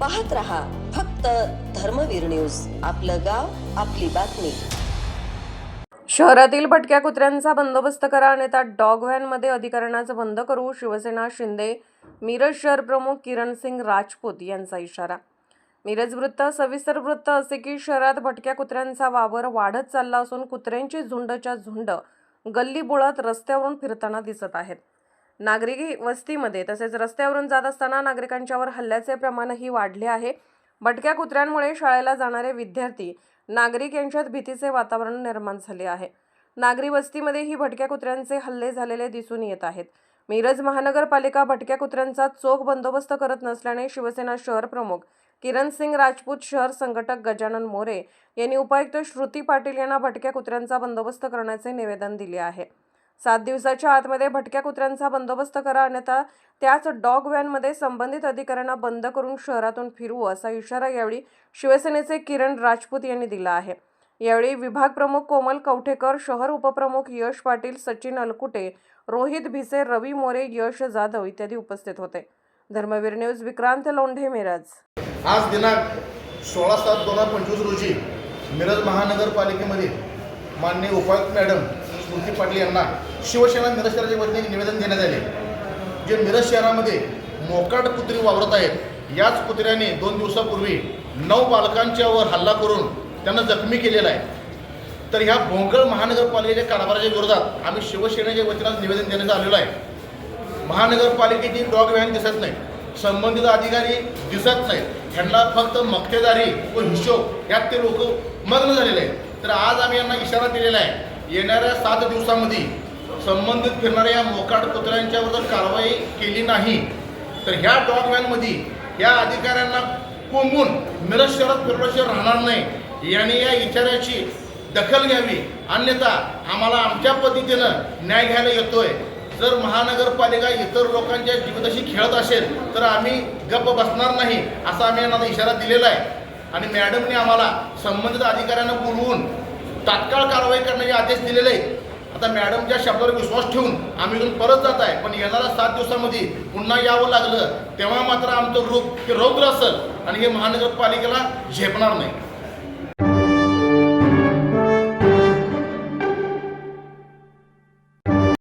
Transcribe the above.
पाहत रहा फक्त धर्मवीर न्यूज. आपलं गाव आपली बातमी. शहरातील भटक्या कुत्र्यांचा बंदोबस्त करा आणि त्या डॉग व्हॅनमध्ये अधिकरणाचं बंद करू. शिवसेना शिंदे मिरज शहर प्रमुख किरण सिंग राजपूत यांचा इशारा. मिरज वृत्त सविस्तर वृत्त असे की शहरात भटक्या कुत्र्यांचा वावर वाढत चालला असून कुत्र्यांची झुंडच्या झुंड गल्ली बोळात रस्त्यावरून फिरताना दिसत आहेत. नागरिक वस्तीमध्ये तसेच रस्त्यावरून जात असताना नागरिकांच्यावर हल्ल्याचे प्रमाणही वाढले आहे. भटक्या कुत्र्यांमुळे शाळेला जाणारे विद्यार्थी नागरिक यांच्यात भीतीचे वातावरण निर्माण झाले आहे. नागरी वस्तीमध्ये ही भटक्या कुत्र्यांचे हल्ले झालेले दिसून येत आहेत. मिरज महानगरपालिका भटक्या कुत्र्यांचा चोख बंदोबस्त करत नसल्याने शिवसेना शहर प्रमुख किरण सिंग राजपूत शहर संघटक गजानन मोरे यांनी उपायुक्त श्रुती पाटील यांना भटक्या कुत्र्यांचा बंदोबस्त करण्याचे निवेदन दिले आहे. सात दिवसाच्या आतमध्ये भटक्या कुत्र्यांचा बंदोबस्त करा अन्यथा त्याच डॉग व्हॅनमध्ये संबंधित अधिकाऱ्यांना बंद करून शहरातून फिरवू असा इशारा यावेळी शिवसेनेचे किरण राजपूत यांनी दिला आहे. यावेळी विभाग प्रमुख कोमल कवठेकर शहर उपप्रमुख यश पाटील सचिन अलकुटे रोहित भिसे रवी मोरे यश जाधव इत्यादी उपस्थित होते. धर्मवीर न्यूज विक्रांत लोंढे मिरज. आज दिनांक सोळा सात दोन हजार पंचवीस रोजी मिरज महानगरपालिकेमध्ये माननीय उपायुक्त मॅडम स्मृती पाटील यांना शिवसेना मिरज शहराच्या वतीने निवेदन देण्यात आले. जे मिरज शहरामध्ये मोकाट कुत्री वावरत आहेत याच कुत्र्याने दोन दिवसापूर्वी नऊ बालकांच्यावर हल्ला करून त्यांना जखमी केलेला आहे. तर ह्या भोंगळ महानगरपालिकेच्या कारभाराच्या विरोधात आम्ही शिवसेनेच्या वतीनं निवेदन देण्यात आलेलं आहे. महानगरपालिकेची डॉग व्हॅन दिसत नाही संबंधित अधिकारी दिसत नाहीत. ह्यांना फक्त मक्तेदारी व हिशोब यात ते लोक मग्न झालेले आहेत. तर आज आम्ही यांना इशारा दिलेला आहे. येणाऱ्या सात दिवसामध्ये संबंधित फिरणाऱ्या या मोकाट कुत्र्यांच्यावर जर कारवाई केली नाही तर ह्या डॉगमॅनमध्ये या अधिकाऱ्यांना कोंबून मिरज शहरात फिरल्याशिवाय राहणार नाही. यांनी या इशाऱ्याची दखल घ्यावी. अन्यथा आम्हाला आमच्या पद्धतीनं न्याय घ्यायला येतोय. जर महानगरपालिका इतर लोकांच्या जीविताशी खेळत असेल तर आम्ही गप्प बसणार नाही असा आम्ही यांना इशारा दिलेला आहे. आणि मॅडमने आम्हाला संबंधित अधिकाऱ्यांना बोलवून तात्काळ कारवाई करण्याचे आदेश दिलेले आहेत. आता मॅडमच्या शब्दावर विश्वास ठेवून आम्ही इथून परत जात आहे पण येणाऱ्या सात दिवसामध्ये पुन्हा यावं लागलं तेव्हा मात्र आमचं रूप हे रौद्र असेल आणि हे महानगरपालिकेला झेपणार नाही.